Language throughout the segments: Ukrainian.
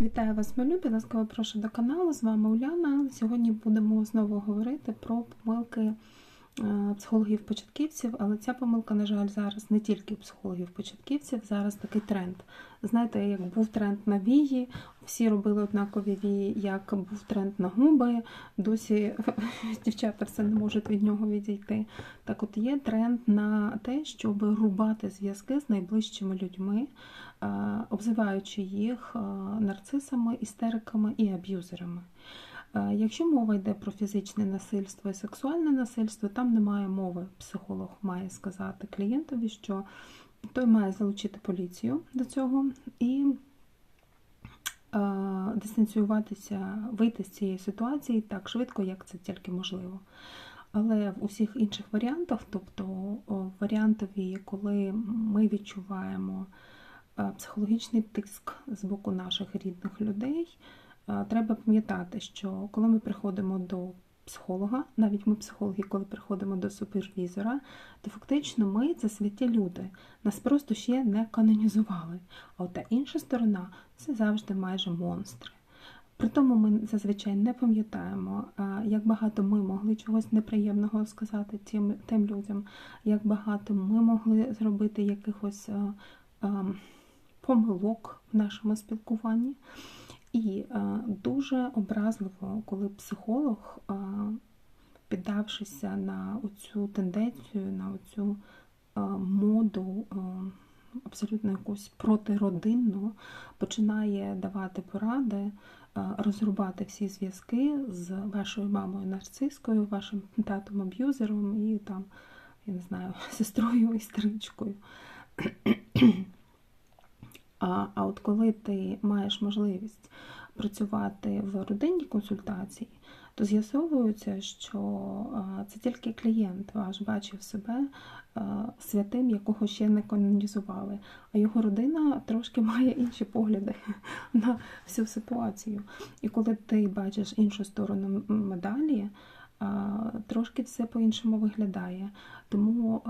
Вітаю вас, мої любі, ласкаво прошу до каналу. З вами Уляна. Сьогодні будемо знову говорити про помилки психологів-початківців, але ця помилка, на жаль, зараз не тільки психологів-початківців, зараз такий тренд. Знаєте, як був тренд на вії, всі робили однакові вії, як був тренд на губи, досі дівчата все не можуть від нього відійти. Так от є тренд на те, щоб рубати зв'язки з найближчими людьми. Е, обзиваючи їх е, нарцисами, істериками і аб'юзерами. Е, якщо мова йде про фізичне насильство і сексуальне насильство, там немає мови. Психолог має сказати клієнтові, що той має залучити поліцію до цього і дистанціюватися, вийти з цієї ситуації так швидко, як це тільки можливо. Але в усіх інших варіантах, тобто варіантові, коли ми відчуваємо Е, психологічний тиск з боку наших рідних людей. Треба пам'ятати, що коли ми приходимо до психолога, навіть ми психологи, коли приходимо до супервізора, то фактично ми це святі люди. Нас просто ще не канонізували. А от та інша сторона це завжди майже монстри. При тому ми зазвичай не пам'ятаємо, як багато ми могли чогось неприємного сказати тим тим людям, як багато ми могли зробити якихось помилок в нашому спілкуванні. І е, дуже образливо, коли психолог, е, піддавшися на цю тенденцію, на цю е, моду, абсолютно якусь протиродинну, починає давати поради, розрубати всі зв'язки з вашою мамою нарцискою, вашим татом аб'юзером і там, я не знаю, сестрою істеричкою. А а от коли ти маєш можливість працювати в родинній консультації, то з'ясовується, що це тільки клієнт ваш бачив себе святим, якого ще не канонізували, а його родина трошки має інші погляди на всю ситуацію. І коли ти бачиш іншу сторону медалі, трошки все по-іншому виглядає. Тому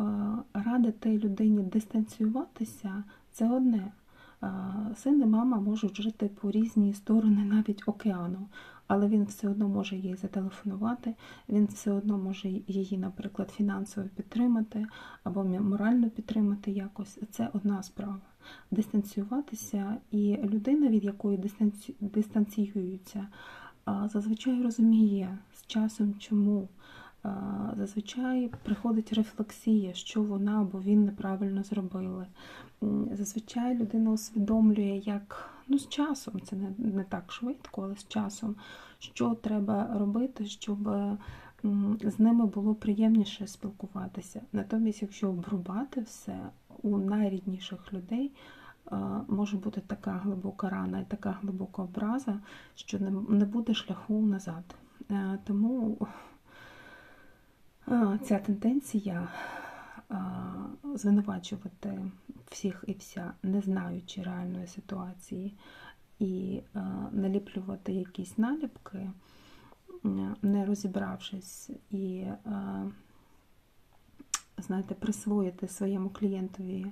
радити людині дистанціюватися це одне син і мама можуть жити по різні сторони навіть океану, але він все одно може їй зателефонувати, він все одно може її, наприклад, фінансово підтримати або морально підтримати якось. Це одна справа. Дистанціюватися, і людина, від якої дистанціюються, зазвичай розуміє з часом чому. Зазвичай приходить рефлексія, що вона або він неправильно зробили. Зазвичай людина усвідомлює, як ну, з часом, це не не так швидко, але з часом, що треба робити, щоб з ними було приємніше спілкуватися. Натомість, якщо обрубати все у найрідніших людей, може бути така глибока рана і така глибока образа, що не буде шляху назад. Е, тому ця тенденція звинувачувати всіх і вся, не знаючи реальної ситуації, і наліплювати якісь наліпки, не розібравшись і, знаєте, присвоїти своєму клієнтові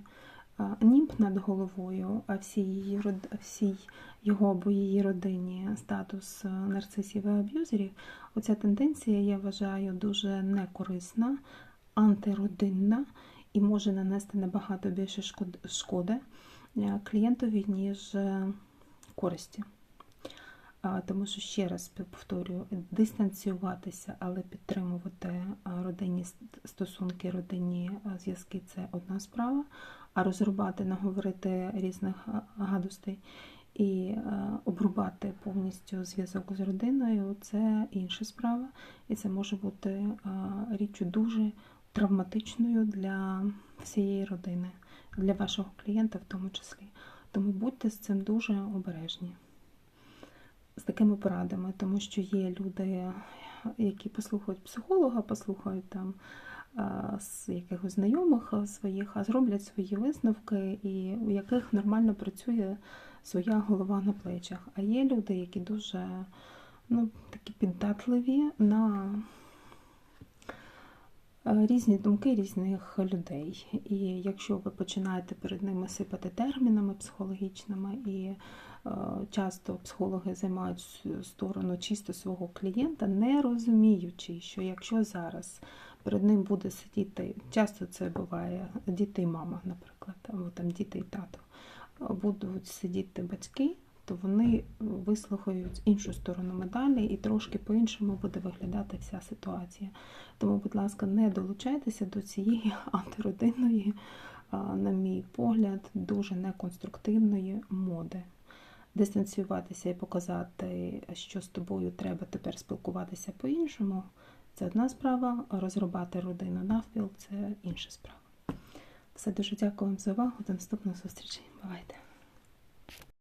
німб над головою, а всій всій його або її родині статус нарцисів і аб'юзерів, оця тенденція, я вважаю, дуже некорисна, антиродинна і може нанести набагато більше шкоди е, клієнтові, ніж е, користі. Тому що, ще раз повторюю, дистанціюватися, але підтримувати родинні стосунки, родинні зв'язки це одна справа, а розрубати, наговорити різних гадостей і обрубати повністю зв'язок з родиною це інша справа, і це може бути річчю дуже травматичною для всієї родини, для вашого клієнта в тому числі. Тому будьте з цим дуже обережні, такими порадами, тому що є люди, які послухають психолога, послухають там з якихось знайомих своїх, а зроблять свої висновки, і у яких нормально працює своя голова на плечах. А є люди, які дуже ну, такі піддатливі на Е, різні думки різних людей. І якщо ви починаєте перед ними сипати термінами психологічними і Е, Часто психологи займають сторону чисто свого клієнта, не розуміючи, що якщо зараз перед ним буде сидіти, часто це буває діти і мама, наприклад, або там діти і тато, е, будуть сидіти батьки, то вони вислухають іншу сторону медалі і трошки по-іншому буде виглядати вся ситуація. Тому, будь ласка, не долучайтеся до цієї антиродинної, на мій погляд, дуже неконструктивної моди. Дистанціюватися і показати, що з тобою треба тепер спілкуватися по-іншому. Це одна справа, Розробати родину навпіл це інша справа. Все дуже дякую вам за увагу. До наступних зустрічі. Бувайте!